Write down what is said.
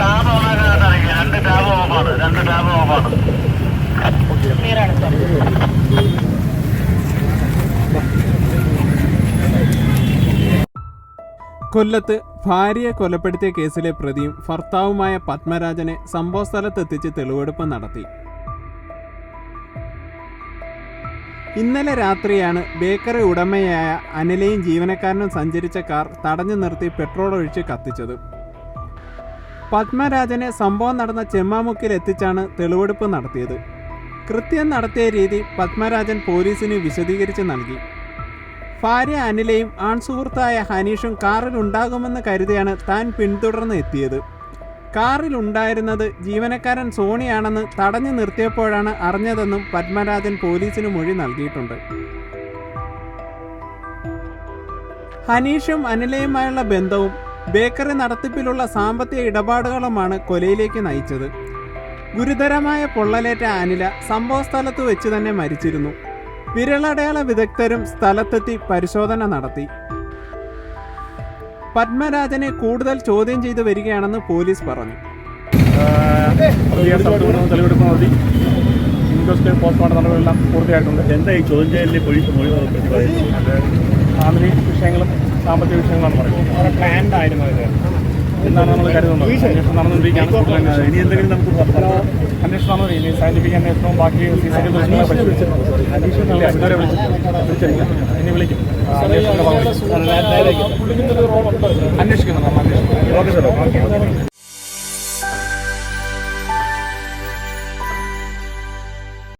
Tab on ആക്കാനായിട്ട് രണ്ട് tab ഓഫാണ് രണ്ട് ടാബ് ഓഫാണ് കൊല്ലത്ത് ഭാര്യയെ കൊലപ്പെടുത്തിയ കേസിലെ പ്രതിയും ഭർത്താവുമായ പത്മരാജനെ സംഭവസ്ഥലത്തെത്തിച്ച് തെളിവെടുപ്പ് നടത്തി. ഇന്നലെ രാത്രിയാണ് ബേക്കറി ഉടമയായ അനിലയും ജീവനക്കാരനും സഞ്ചരിച്ച കാർ തടഞ്ഞു നിർത്തി പെട്രോൾ ഒഴിച്ച് കത്തിച്ചത്. പത്മരാജനെ സംഭവം നടന്ന ചെമ്മാമുക്കിൽ എത്തിച്ചാണ് തെളിവെടുപ്പ് നടത്തിയത്. കൃത്യം നടത്തിയ രീതി പത്മരാജൻ പോലീസിന് വിശദീകരിച്ച് നൽകി. ഭാര്യ അനിലയും ആൺസുഹൃത്തായ ഹനീഷും കാറിൽ ഉണ്ടാകുമെന്ന് കരുതിയാണ് താൻ പിന്തുടർന്ന് എത്തിയത്. കാറിൽ ഉണ്ടായിരുന്നത് ജീവനക്കാരൻ സോണിയാണെന്ന് തടഞ്ഞു നിർത്തിയപ്പോഴാണ് അറിഞ്ഞതെന്നും പത്മരാജൻ പോലീസിന് മൊഴി നൽകിയിട്ടുണ്ട്. ഹനീഷും അനിലയുമായുള്ള ബന്ധവും ബേക്കറി നടത്തിപ്പിലുള്ള സാമ്പത്തിക ഇടപാടുകളുമാണ് കൊലയിലേക്ക് നയിച്ചത്. ഗുരുതരമായ പൊള്ളലേറ്റ അനില സംഭവസ്ഥലത്ത് വെച്ച് തന്നെ മരിച്ചിരുന്നു. വിരലടയാള വിദഗ്ധരും സ്ഥലത്തെത്തി പരിശോധന നടത്തി. പത്മരാജനെ കൂടുതൽ ചോദ്യം ചെയ്തു വരികയാണെന്ന് പോലീസ് പറഞ്ഞു. പോസ്റ്റ്മോർട്ടം നടപടികളെല്ലാം പൂർത്തിയായിട്ടുണ്ട് എന്താ ഈ ചോദ്യം ചെയ്യലിൽ പോലീസ് മൊഴി ഫാമിലി വിഷയങ്ങളും സാമ്പത്തിക വിഷയങ്ങളാണ് പറയുന്നത് പ്ലാൻഡ് ആയിരുന്നു ഇത് എന്താണ് നമ്മൾ കരുതുന്നത് അന്വേഷണം നടന്നുകൊണ്ടിരിക്കുകയാണ് ഇനി എന്തെങ്കിലും നമുക്ക് അന്വേഷണം നടന്നു ഇനി സയന്റിഫിക് അന്വേഷണവും ബാക്കി വിളിച്ചിട്ടില്ല ഇനി വിളിക്കും അന്വേഷിക്കുന്നു നമ്മൾ ഓക്കെ സാർ ഓക്കെ